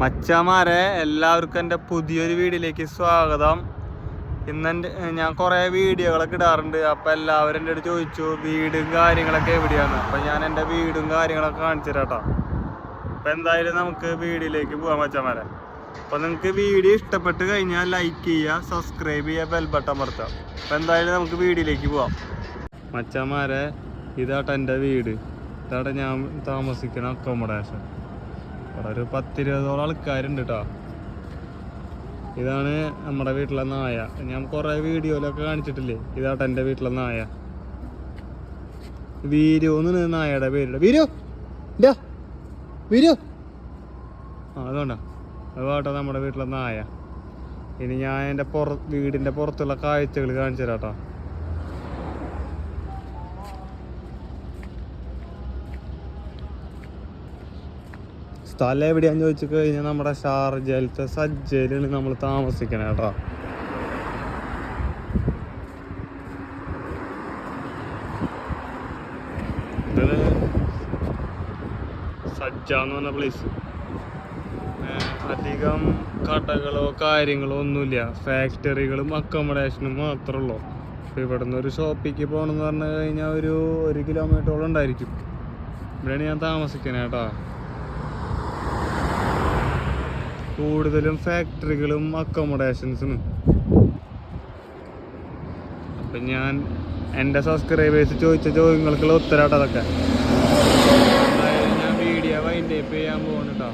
മച്ചാമാരെ എല്ലാവർക്കും എന്റെ പുതിയൊരു വീഡിയോയിലേക്ക് സ്വാഗതം. ഇന്ന് എന്റെ ഞാൻ കുറേ വീഡിയോകളൊക്കെ ഇടാറുണ്ട്. അപ്പോൾ എല്ലാവരും എന്റെ അടുത്ത് ചോദിച്ചു വീടും കാര്യങ്ങളൊക്കെ എവിടെയാണ്? അപ്പോൾ ഞാൻ എന്റെ വീടും കാര്യങ്ങളൊക്കെ കാണിച്ചു തരാട്ടോ അപ്പം എന്തായാലും നമുക്ക് വീഡിയോയിലേക്ക് പോകാം മച്ചമാരെ. അപ്പോൾ നിങ്ങൾക്ക് വീഡിയോ ഇഷ്ടപ്പെട്ട് കഴിഞ്ഞാൽ ലൈക്ക് ചെയ്യുക സബ്സ്ക്രൈബ് ചെയ്യുക ബെൽ ബട്ടൺ അമർത്താം അപ്പോൾ എന്തായാലും നമുക്ക് വീഡിയോയിലേക്ക് പോവാം. മച്ചമാരെ ഇതാട്ടോ എന്റെ വീട്. ഇതാട്ടെ ഞാൻ താമസിക്കുന്ന അക്കോമഡേഷൻ ഇവിടെ ഒരു പത്തിരുപതോളം ആൾക്കാരുണ്ട് കേട്ടോ ഇതാണ് നമ്മുടെ വീട്ടിലെ നായ. ഞാൻ കുറേ വീഡിയോയിലൊക്കെ കാണിച്ചിട്ടില്ലേ? ഇതാട്ടെ എന്റെ വീട്ടിലെ നായ. വീരു എന്ന് നായയുടെ പേരുണ്ട്. വീരു! വീരു! ആ അതുകൊണ്ടാ അതുകൊണ്ടാ നമ്മുടെ വീട്ടിലെ നായ. ഇനി ഞാൻ എന്റെ പുറ വീടിന്റെ പുറത്തുള്ള കാഴ്ചകൾ കാണിച്ചു തരാം കേട്ടോ സ്ഥലം എവിടെയാന്ന് ചോദിച്ചു കഴിഞ്ഞാൽ നമ്മുടെ ഷാർജയിലത്തെ സജ്ജയിലാണ് നമ്മൾ താമസിക്കണേ കേട്ടോ. സജ്ജ എന്ന് പറഞ്ഞ പ്ലേസ് അധികം കടകളോ കാര്യങ്ങളോ ഒന്നുമില്ല. ഫാക്ടറികളും അക്കോമഡേഷനും മാത്രമേ ഉള്ളൂ. അപ്പോൾ നിന്ന് ഒരു ഷോപ്പിക്ക് പോകണമെന്ന് പറഞ്ഞു കഴിഞ്ഞാൽ ഒരു ഒരു കിലോമീറ്ററോളം ഉണ്ടായിരിക്കും. ഇവിടെയാണ് ഞാൻ താമസിക്കുന്നത് കേട്ടോ. കൂടുതലും ഫാക്ടറികളും അക്കോമഡേഷൻസും അപ്പം ഞാൻ എന്റെ സബ്സ്ക്രൈബേഴ്സ് ചോദിച്ച ചോദ്യങ്ങൾക്കുള്ള ഉത്തരവാട്ടോ അതൊക്കെ. ഞാൻ വീഡിയോ വൈൻഡ് അപ്പ് ചെയ്യാൻ പോകുന്നുണ്ടോ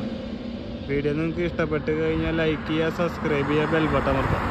വീഡിയോ നിങ്ങൾക്ക് ഇഷ്ടപ്പെട്ട് കഴിഞ്ഞാൽ ലൈക്ക് ചെയ്യുക സബ്സ്ക്രൈബ് ചെയ്യുക ബെൽ ബട്ടൺ അമർത്താം